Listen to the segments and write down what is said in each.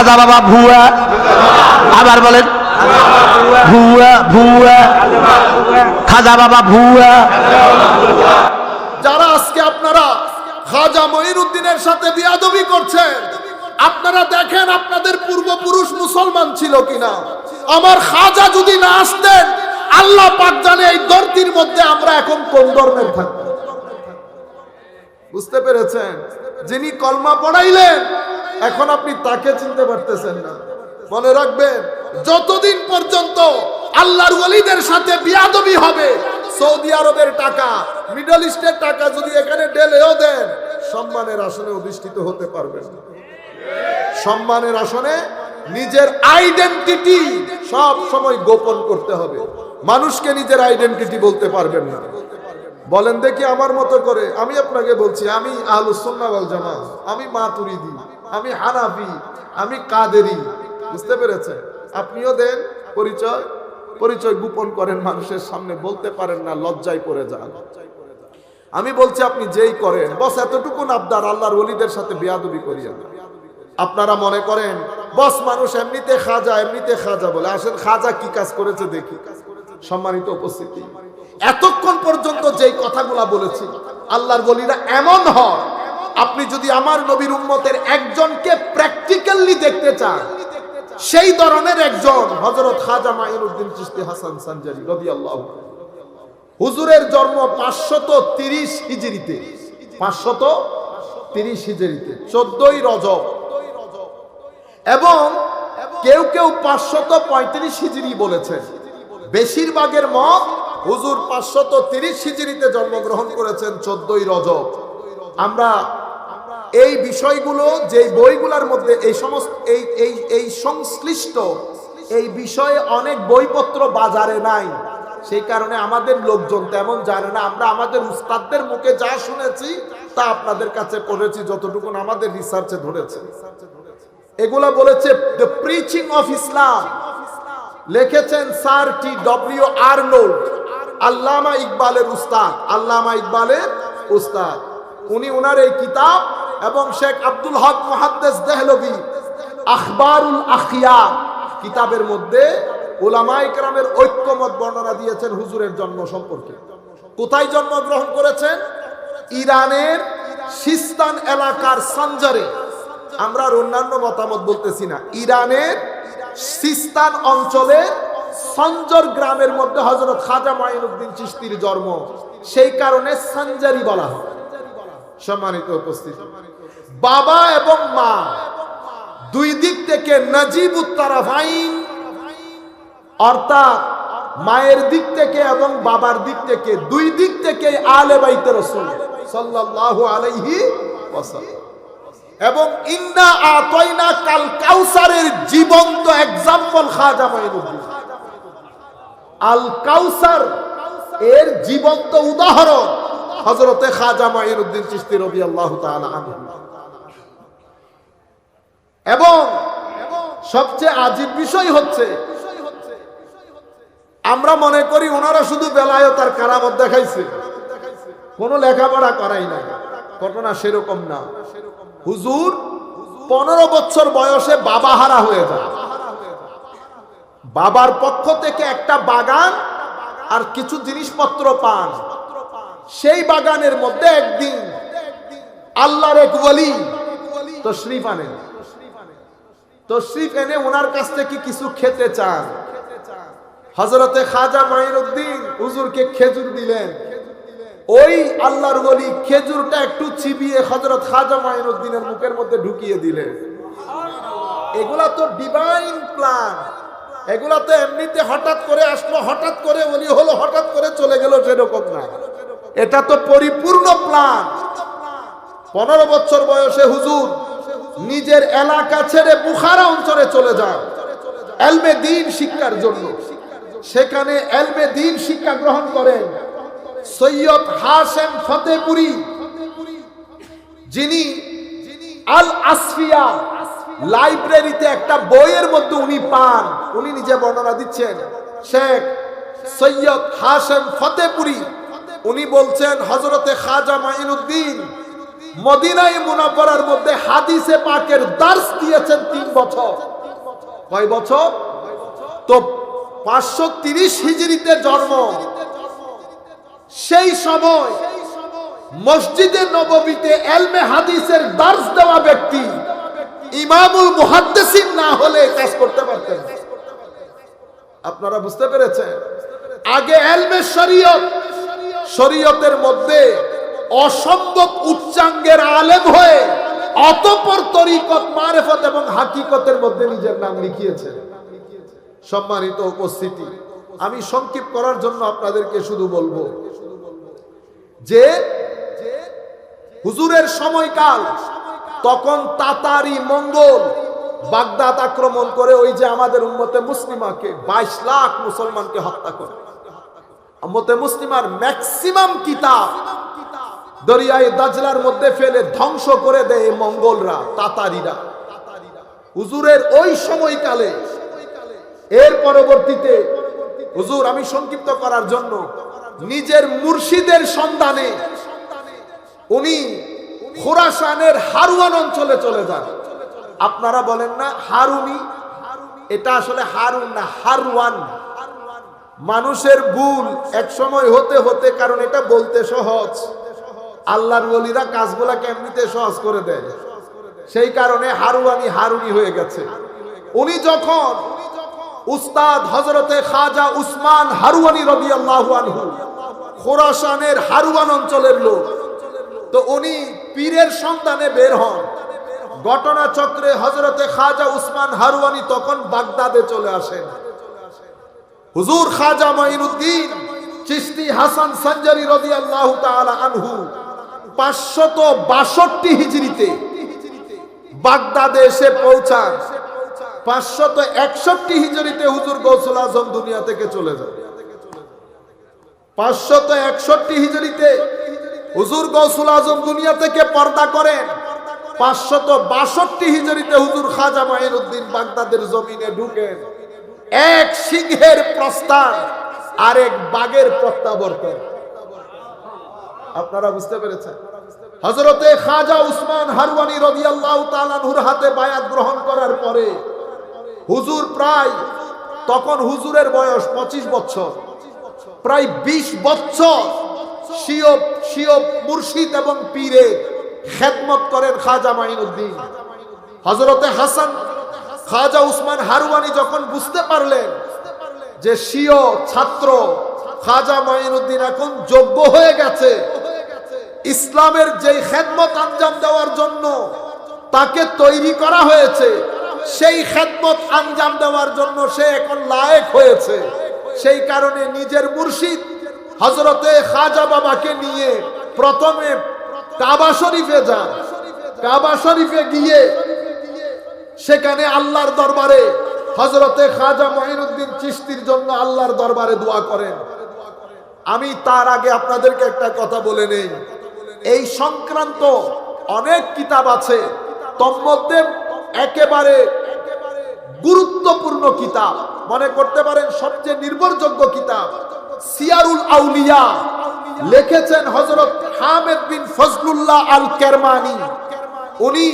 খাজা বাবা, ভুয়া। আবার বলেন, ভুয়া ভুয়া। খাজা বাবা, ভুয়া। যারা আজকে আপনারা খাজা মঈনুদ্দিনের সাথে বিয়াদবি করছেন, আপনারা দেখেন আপনাদের পূর্বপুরুষ মুসলমান ছিল কিনা। আমার খাজা যদি না আসতেন, আল্লাহ পাক জানে এই দর্তির মধ্যে আমরা এখন কোন ধর্মের থাকতাম বুঝতে পেরেছেন? যিনি কলমা পড়াইলেন এখন আপনি তাকে চিনতে পারতেছেন না। মনে রাখবেন, যতদিন পর্যন্ত আল্লাহর ওলিদের সাথে বিয়াদবি হবে, সৌদি আরবের টাকা, মিডল ইস্টের টাকা যদি এখানে ডেলেও দেন, সম্মানের আসনে অধিষ্ঠিত হতে পারবেন সম্মানের আসনে নিজের আইডেন্টিটি সব সময় গোপন করতে হবে। মানুষকে নিজের আইডেন্টিটি বলতে পারবেন না। বলেন দেখি আমার মতো করে, আমি আপনাকে বলছি, আমি আহলুসন্না ওয়াল জামা আমি মা তুরি মাতুরিদি আমি হানাফি, আমি কাদেরি, বুঝতে পেরেছেন? আপনিও দেন পরিচয় পরিচয় গোপন করেন, মানুষের সামনে বলতে পারেন না, লজ্জায় পড়ে যান। আমি বলছি আপনি যেই করেন, বস এতটুকু আবদার আল্লাহর ওলিদের সাথে বেয়াদবি করিয়েন। না। আপনারা মনে করেন, বস মানুষ এমনিতে খাজা এমনিতে খাজা বলে, আসেন খাজা কি কাজ করেছে দেখি। সম্মানিত উপস্থিতি, এতক্ষণ পর্যন্ত যেই কথাগুলা বলেছি, আল্লাহর বলিরা এমন হয় আপনি যদি আমার নবীর উম্মতের একজনকে প্র্যাকটিক্যালি দেখতে চান, সেই ধরনের একজন হজরত খাজা মাইনুদ্দিন চিস্তি হাসান সানজারি রবি আল্লাহ হুজুরের জন্ম পাঁচশত তিরিশ হিজড়িতে। পাঁচশত তিরিশ চোদ্দই রজব। এবং কেউ কেউ পাঁচশত পঁয়ত্রিশ হিজড়ি বলেছেন। বেশিরভাগের মত হুজুর পাঁচশত তিরিশ জন্মগ্রহণ করেছেন চোদ্দই রজব। আমরা এই বিষয়গুলো যে বইগুলোর মধ্যে এই সমস্ত, এই এই এই সংশ্লিষ্ট এই বিষয়ে অনেক বইপত্র বাজারে নাই। সেই কারণে আমাদের লোকজন তেমন জানে না। আমরা আমাদের উস্তাদদের মুখে যা শুনেছি, তা আপনাদের কাছে পড়েছি যতটুকু আমাদের রিসার্চে ধরেছে। এগুলা বলেছে দ্য প্রিচিং অফ ইসলাম লিখেছেন স্যার টি ডব্লিউ আর আর্নোল্ড, আল্লামা ইকবালের উস্তাদ, আল্লামা ইকবালের উস্তাদ। উনি ওনার এই কিতাব এবং শেখ আব্দুল হক মুহাদ্দেস দেহলভি, আখবারুল আখিয়া কিতাবের মধ্যে ওলামা ইকরামের ঐক্যমত বর্ণনা দিয়েছেন হুজুরের জন্ম সম্পর্কে। কোথায় জন্মগ্রহণ করেছেন? ইরানের সিস্তান এলাকার সানজারে। আমরা অন্যান্য মতামত বলতেছি না। ইরানের সিস্তান অঞ্চলে সঞ্জর গ্রামের মধ্যে হজরত খাজা মাইনুদ্দিন চিস্তির জন্ম। সেই কারণে সঞ্জারি বলা হয়। সম্মানিত উপস্থিতি। বাবা এবং মা। দুই দিক থেকে নজিব উত্তরাফাইন। অর্থাৎ মায়ের দিক থেকে এবং বাবার দিক থেকে দুই দিক থেকে আলে বাইতে রসুল সাল্লাল্লাহু আলাইহি ওয়াসাল্লাম। এবং ইন্না আতয়না কাল কাউসারের জীবন্ত এক্সাম্পল খাজা মাইনুদ্দিন আল কাউসার এর জীবন্ত উদাহরণ হজরতে খাজা মাইনুদ্দিন চিস্তি রবি আল্লাহ এবং সবচেয়ে আজীব বিষয় হচ্ছে, আমরা মনে করি ওনারা শুধু বেলায়ত আর কারামত দেখাইছে। কোনো লেখাপড়া করাই নাই। ঘটনা সেরকম না। হুজুর পনেরো বছর বয়সে বাবা হারা হয়ে যায়। বাবার পক্ষ থেকে একটা বাগান আর কিছু জিনিসপত্র পান। সেই বাগানের মধ্যে একদিন আল্লাহর এক ওয়ালি তশরিফ আনেন। তশরিফ এনে ওনার কাছ থেকে কিছু খেতে চান। হজরতে খাজা মাইনুদ্দিন হুজুরকে খেজুর দিলেন। ওই আল্লাহর ওলি খেজুরটা একটু চিবিয়ে হজরত খাজা মাইনুদ্দিনের মুখের মধ্যে ঢুকিয়ে দিলেন। এগুলা তো ডিভাইন প্ল্যান এগুলা তো এমনিতে হঠাৎ করে আসলো, হঠাৎ করে ওলি হলো, হঠাৎ করে চলে গেল সেরকম না। এটা তো পরিপূর্ণ প্ল্যান পনেরো বছর বয়সে হুজুর নিজের এলাকা ছেড়ে বুখারা অঞ্চলে চলে যান। এলমে দিন শিক্ষার জন্য। সেখানে এলমে দিন শিক্ষা গ্রহণ করেন সৈয়দ হাসেম ফতেপুরি, যিনি আল আসফিয়া লাইব্রেরিতে একটা বইয়ের মধ্যে উনি পান। উনি নিজে বর্ণনা দিচ্ছেন, শেখ সৈয়দ হাসেম ফতেপুরি, উনি বলছেন হজরতে খাজা মাইনুদ্দিন মদিনায় মুনাফার মধ্যে হাদিসে পাকের দার্স দিয়েছেন তিন বছর। কয় বছর? তো পাঁচশো তিরিশ হিজড়িতে জন্ম। সেই সময় মসজিদে নববীতে এলমে হাদিসের দার্স দেওয়া ব্যক্তি ইমামুল মুহাদ্দিসিন না হলে কাজ করতে পারতেন আপনারা বুঝতে পেরেছেন? আগে এলমে শরীয়ত, শরীয়তের মধ্যে অসম্ভব উচ্চাঙ্গের আলেম হয়ে অতপর তরিকত, মারেফত এবং হাকিকতের মধ্যে নিজের নাম লিখিয়েছেন। সম্মানিত উপস্থিতি, আমি সংক্ষিপ্ত করার জন্য আপনাদেরকে শুধু বলব যে, হুজুরের সময়কাল তখন তাতারি মঙ্গল বাগদাদ আক্রমণ করে ওই যে আমাদের উম্মতে মুসলিমাকে বাইশ লাখ মুসলমানকে হত্যা করে। উম্মতে মুসলিমার ম্যাক্সিমাম কিতাব দরিয়ায় দাজলার মধ্যে ফেলে ধ্বংস করে দেয় মঙ্গলরা, তাতারিরা। হুজুরের ওই সময়কালে, এর পরবর্তীতে, হুজুর আমি সংক্ষিপ্ত করার জন্য, নিজের মুর্শিদের সন্ধানে, উনি খোরাসানের হারুয়ান অঞ্চলে চলে যান। আপনারা বলেন না, হারুনি? এটা আসলে হারুন না হারওয়ান মানুষের ভুল এক সময় হতে হতে, কারণ এটা বলতে সহজ। আল্লাহর ওলিরা কাজগুলা কেমনিতে সহজ করে দেয়? সেই কারণে হারুয়ানি হারুনি হয়ে গেছে। উনি যখন উস্তাদ হজরতে খাজা উসমান হারুয়ানি রবি খোরাসানের হারুয়ান অঞ্চলের লোক, তো উনি পীরের সন্ধানে বের হন। ঘটনা চক্রে হজরতে খাজা উসমান হারুয়ানি তখন বাগদাদে চলে আসেন। হুজুর খাজা মাইনুদ্দিন চিস্তি হাসান সঞ্জারি রবি আল্লাহ আনহু পাঁচশত বাষট্টি হিজড়িতে বাগদাদে এসে পৌঁছান। পাঁচশত একষট্টি হিজড়িতে হুজুর গৌসুল আজম দুনিয়া থেকে চলে যান। পাঁচশত একষট্টি হিজড়িতে হুজুর গৌসুল আজম দুনিয়া থেকে পর্দা করেন। পাঁচশত বাষট্টি হিজড়িতে হুজুর খাজা মাইনুদ্দিন বাগদাদের জমিনে ঢুকেন। এক সিংহের প্রস্থান, আরেক বাঘের প্রত্যাবর্তন। আপনারা বুঝতে পেরেছেন? হজরতে খাজা উসমান হারওয়ানি রদিয়াল্লাহু তাআলার হাতে বায়াত গ্রহণ করার পরে হুজুর প্রায়, তখন হুজুরের বয়স পঁচিশ বছর, প্রায় ২০ বছর শিও শিও মুর্শিদ এবং পীরে খেদমত করেন খাজা মাইনুদ্দিন। হজরতে হাসান, খাজা উসমান হারুয়ানি যখন বুঝতে পারলেন যে শিও ছাত্র, খাজা মাইনুদ্দিন এখন যোগ্য হয়ে গেছে ইসলামের যেই খেদমত আঞ্জাম দেওয়ার জন্য তাকে তৈরি করা হয়েছে, সেই খেদমত আঞ্জাম দেওয়ার জন্য সে এখন লায়েক হয়েছে। সেই কারণে নিজের মুর্শিদ হজরতে খাজা বাবাকে নিয়ে প্রথমে কাবা শরীফে যান। কাবা শরীফে গিয়ে সেখানে আল্লাহর দরবারে হজরতে খাজা মহিনুদ্দিন চিস্তির জন্য আল্লাহর দরবারে দোয়া করেন। আমি তার আগে আপনাদেরকে একটা কথা বলে নেই। এই সংক্রান্ত অনেক কিতাব আছে, তন্মধ্যে একেবারে গুরুত্বপূর্ণ কিতাব। মনে করতে পারেন সবচেয়ে নির্ভরযোগ্য কিতাব, সিয়ারুল আউলিয়া। লিখেছেন হজরত হামেদ বিন ফজলুল্লাহ আল কেরমানি উনি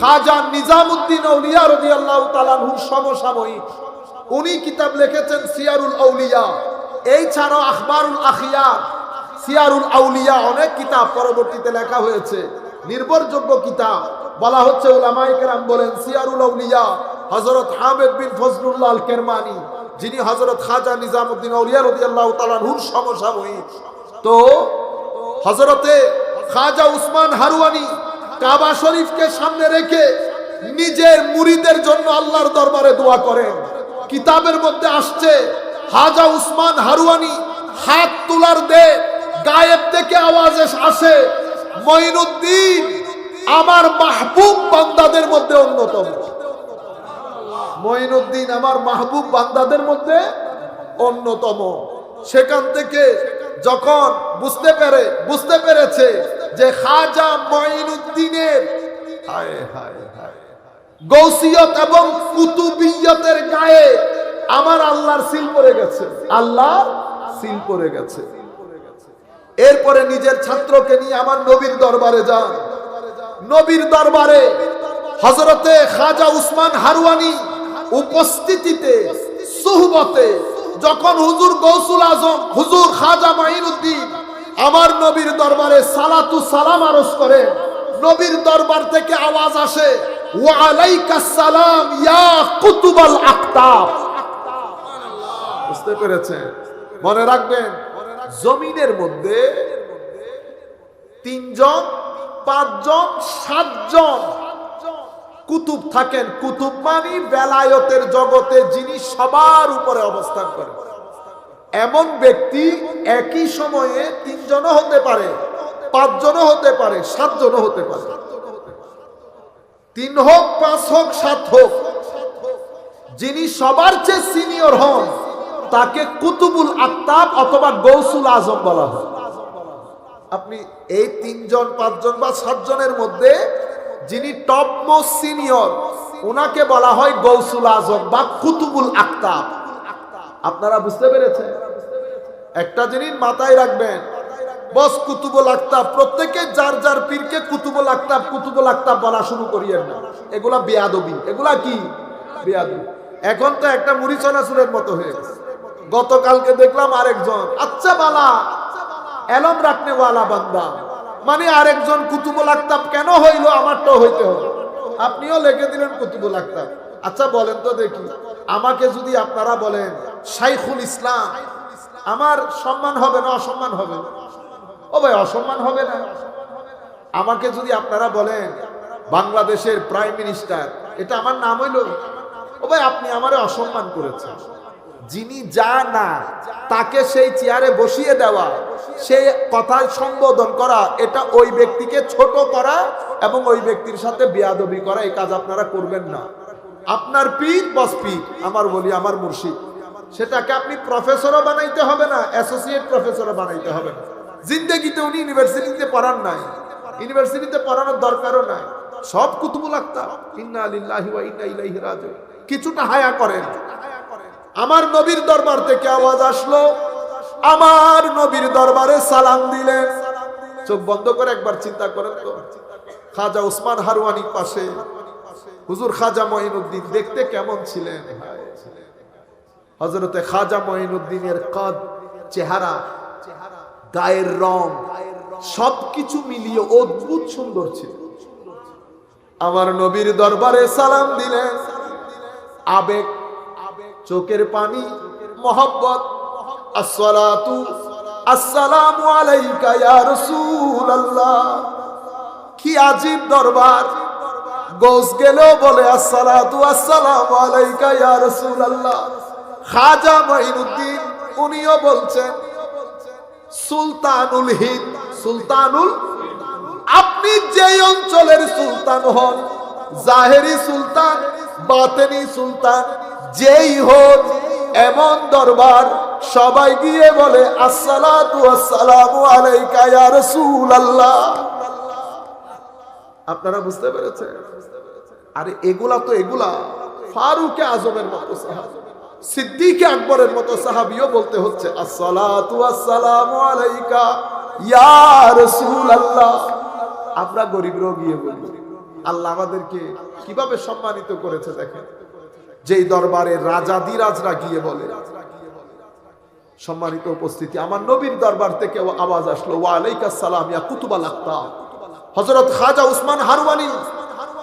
খাজা নিজামুদ্দিন আউলিয়া রাদিয়াল্লাহু তাআলার সমসাময়িক। উনি কিতাব লিখেছেন সিয়ারুল আউলিয়া। এই ছাড়াও আখবারুল আখিয়ার। সিয়ারুল আউলিয়া অনেক কিতাব পরবর্তীতে লেখা হয়েছে। নির্ভরযোগ্য কিতাব। বলা হচ্ছে উলামায়ে কেরাম বলেন, সিয়ারুল আউলিয়া হজরত হামিদ বিন ফজলুল্লাহ আল কেরমানি যিনি হজরত খাজা নিজামউদ্দিন আউলিয়া রাদিয়াল্লাহু তাআলার সমসাময়িক। তো হজরতে খাজা উসমান হারুয়ানি কাবা শরীফকে সামনে রেখে নিজের মুরিদের জন্য আল্লাহর দরবারে দোয়া করেন। কিতাবের মধ্যে আসছে, হাজা উসমান হারুয়ানি হাত তোলার দে গায়েব থেকে আওয়াজ আসে। মঈনুদ্দিন, আমার মাহবুব বান্দাদের মধ্যে অন্যতম। মঈনুদ্দিন, আমার মাহবুব বান্দাদের মধ্যে অন্যতম। সেখান থেকে যখন বুঝতে পেরে বুঝতে পেরেছে যে খাজা মঈনুদ্দিনের হায় হায় হায়। গৌসিয়ত এবং কুতুবিয়তের গায়ে আমার আল্লাহর সিল পড়ে গেছে। আল্লাহ সিল পড়ে গেছে। এরপরে নিজের ছাত্রকে নিয়ে আমার নবীর দরবারে যান। নবীর দরবারে হজরতে খাজা উসমান হারুয়ানি উপস্থিতিতে, সুহবতে যখন হুজুর গৌসুল আজম, হুজুর খাজা মাইনুদ্দিন আমার নবীর দরবারে সালাতু সালাম আরজ করে নবীর দরবার থেকে আওয়াজ আসে ওয়ালাইকাস সালাম ইয়া কুতুবাল বুঝতে পেরেছেন। মনে রাখবেন জমিনের মধ্যে তিনজন, পাঁচজন, সাতজন কুতুব থাকেন। কুতুব মানি বেলায়তের জগতে যিনি সবার উপরে অবস্থান করেন। এমন ব্যক্তি একই সময়ে তিনজনও হতে পারে, পাঁচজনও হতে পারে, সাতজনও হতে পারে। তিন হোক, পাঁচ হোক, সাত হোক, যিনি সবার চেয়ে সিনিয়র হন তাকে কুতুবুল আক্তাব অথবা গৌসুল আজম বলা হয়। আপনি এই তিনজন, পাঁচজন বা সাতজনের মধ্যে যিনি টপ মোস্ট সিনিয়র ওনাকে বলা হয় গৌসুল আজম বা কুতুবুল আক্তাব আপনারা বুঝতে পেরেছেন? একটা জিনিস মাথায় রাখবেন, বস কুতুবুল আক্তাব প্রত্যেকে যার যার পীরকে কুতুবুল আক্তাব কুতুবুল আক্তাব বলা শুরু করিয়েন না। এগুলা বেয়াদবি। এগুলা কি? বেয়াদবি। এখন তো একটা মুড়ি চনাচুরের মতো হয়ে গেছে। গতকালকে দেখলাম আরেকজন। আচ্ছা বালা, এলম রাখনে ওয়ালা বান্দা। মানে আরেকজন কুতুবুল আক্তাব কেন হইল আমারটাও হইতে হবে। আপনিও লিখে দিলেন কুতুবুল আক্তাব। আচ্ছা বলেন তো দেখি। আমাকে যদি আপনারা বলেন, শাইখুল ইসলাম, আমার সম্মান হবে না অসম্মান হবে? ও ভাই, অসম্মান হবে না। আমাকে যদি আপনারা বলেন, বাংলাদেশের প্রাইম মিনিস্টার, এটা আমার নাম হইল? ও ভাই, আপনি আমারে অসম্মান করেছেন। যিনি যা না, তাকে সেই চেয়ারে বসিয়ে দেওয়া সেই কথায় সম্বোধন করা, এটা ওই ব্যক্তিকে ছোট করা এবং ওই ব্যক্তির সাথে বেয়াদবি করা, এই কাজ আপনারা করবেন না। আপনার পীর বস পীর, আমার বলি আমার মুর্শিদ। সেটাকে আপনি প্রফেসরও বানাইতে হবে না, অ্যাসোসিয়েট প্রফেসরও বানাইতে হবে না। জিন্দেগিতে উনি ইউনিভার্সিটিতে পড়ান নাই। ইউনিভার্সিটিতে পড়ানোর দরকারও নাই। সব কুতুবুল আক্তাব ইন্না ইন্না ইলাইহি কিছুটা হায়া করেন। আমার নবীর দরবার থেকে আওয়াজ আসলো। আমার নবীর দরবারে সালাম দিলেন। চোখ বন্ধ করে একবার চিন্তা করেন তো। খাজা উসমান হারওয়ানির পাশে। হুজুর খাজা মঈনুদ্দিন দেখতে কেমন ছিলেন? হজরতে খাজা মঈনুদ্দিনের কদ চেহারা, গায়ের রং, সবকিছু মিলিয়ে অদ্ভুত সুন্দর ছিল। আমার নবীর দরবারে সালাম দিলেন। আবেগ চোখের পানি, মোহব্বত, আসসালাতু, আসসালামু আলাইকা ইয়া রাসূলুল্লাহ। কি আজীব দরবার। গোস গেলেও বলে, আসসালাতু, আসসালামু আলাইকা ইয়া রাসূলুল্লাহ। খাজা মাইনুদ্দিন উনিও বলছেন, সুলতানুল হিন্দ, সুলতানুল, আপনি যেই অঞ্চলের সুলতান হন জাহেরি সুলতান, বাতেনি সুলতান, যেই হন এমন দরবার, সবাই গিয়ে বলে, আসসালাতু আপনারা বুঝতে পেরেছেন? আরে, এগুলা তো এগুলা। ফারুকে আজমের মতো সাহাবী, সিদ্দিকে আকবরের মতো সাহাবিও বলতে হচ্ছে, আসসালাতু আলাইকা ইয়া আমরা গরিবরাও গিয়ে বলি। আল্লাহ আমাদেরকে কীভাবে সম্মানিত করেছে দেখেন। যেই দরবারে রাজা দিরাজরা গিয়ে বলে, সম্মানিত উপস্থিতি, আমার নবীর দরবার থেকে আওয়াজ আসলো ওয়া আলাইকা সালাম ইয়া কুতুবাল আক্তাব হযরত খাজা উসমান হারওয়ানি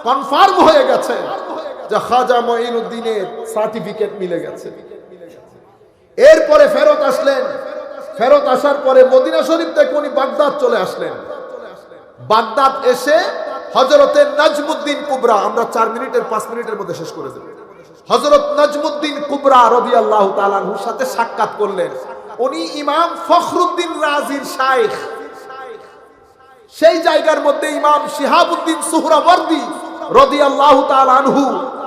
কনফার্ম হয়ে গেছে যে খাজা মঈনুদ্দিনের সার্টিফিকেট মিলে গেছে। এরপরে ফেরত আসলেন। ফেরত আসার পরে মদিনা শরীফ থেকে উনি বাগদাদ চলে আসলেন। বাগদাদ এসে হজরতে নাজমুদ্দিন কুবরা, আমরা চার মিনিটের, পাঁচ মিনিটের মধ্যে শেষ করে দেব। হজরত নাজমুদ্দিন কুবরা রবি আল্লাহ তালাহুর সাথে সাক্ষাৎ করলেন। উনি ইমাম ফখরুদ্দিন রাজির শাইখ সেই জায়গার মধ্যে ইমাম শিহাবুদ্দিন সুহরাবর্দি রদি আল্লাহ আনহু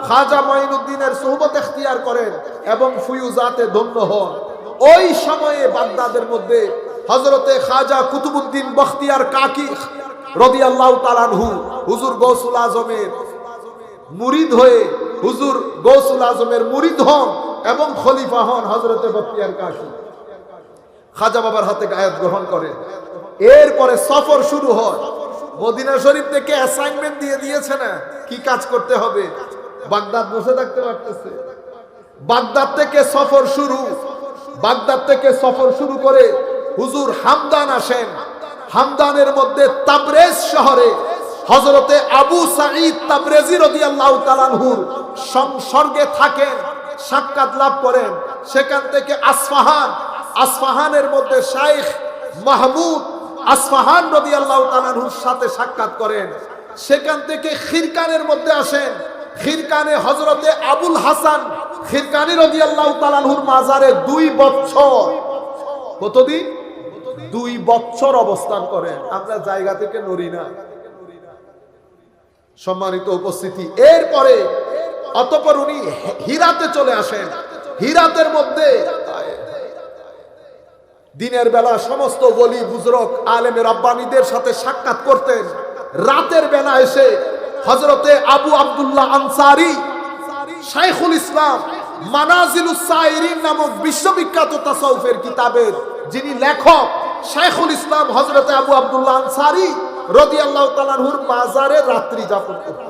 খাজা মাইনুদ্দিনের সোহবত এখতিয়ার করেন এবং ফুয়ুজাতে ধন্য হন। ওই সময়ে বাগদাদের মধ্যে হজরতে খাজা কুতুবুদ্দিন বখতিয়ার কাকি রদি আল্লাহ তালানহু হুজুর গৌসুল আজমের মুরিদ হয়ে হুজুর গৌসুল আজমের মুরিদ হন এবং খলিফা হন হজরতে বখতিয়ার কাকি খাজা বাবার হাতে গায়াত গ্রহণ করেন এরপরে সফর শুরু হয়। মদিনা শরীফ থেকে অ্যাসাইনমেন্ট দিয়ে দিয়েছে না, কি কাজ করতে হবে? বাগদাদ বসে থাকতে পারতেছে। বাগদাদ থেকে সফর শুরু। বাগদাদ থেকে সফর শুরু করে হুজুর হামদান আসেন। হামদানের মধ্যে তাবরেজ শহরে হজরতে আবু সাঈদ তাবরেজি রাদিয়াল্লাহু তাআলাহুর সংসর্গে থাকেন, সাক্ষাৎ লাভ করেন। সেখান থেকে আসফাহান, আসফাহানের মধ্যে শাইখ মাহমুদ আসফাহান রাদিয়াল্লাহু তাআলাহুর সাথে সাক্ষাৎ করেন। সেখান থেকে খিরকানের মধ্যে আসেন। খিরকানে হজরতে আবুল হাসান খিরকানি রাদিয়াল্লাহু তাআলাহুর মাজারে দুই বছর। কতদিন? দুই বছর অবস্থান করেন আমরা জায়গা থেকে নড়ি না। সম্মানিত উপস্থিতি। এরপরে অতপর উনি হীরাতে চলে আসেন। হীরাতের মধ্যে দিনের বেলা সমস্ত বলি বুজরক, আলেমের রব্বানীদের সাথে সাক্ষাৎ করতেন। রাতের বেলা এসে হজরতে আবু আব্দুল্লাহ আনসারি, শাইখুল ইসলাম, মানাজিলুস নামক বিশ্ববিখ্যাত তাসাউফের কিতাবের যিনি লেখক শাইখুল ইসলাম হজরত আবু আবদুল্লাহ আনসারি রদি আল্লাহ তালানহুর মাজারে রাত্রি যাপন করতেন।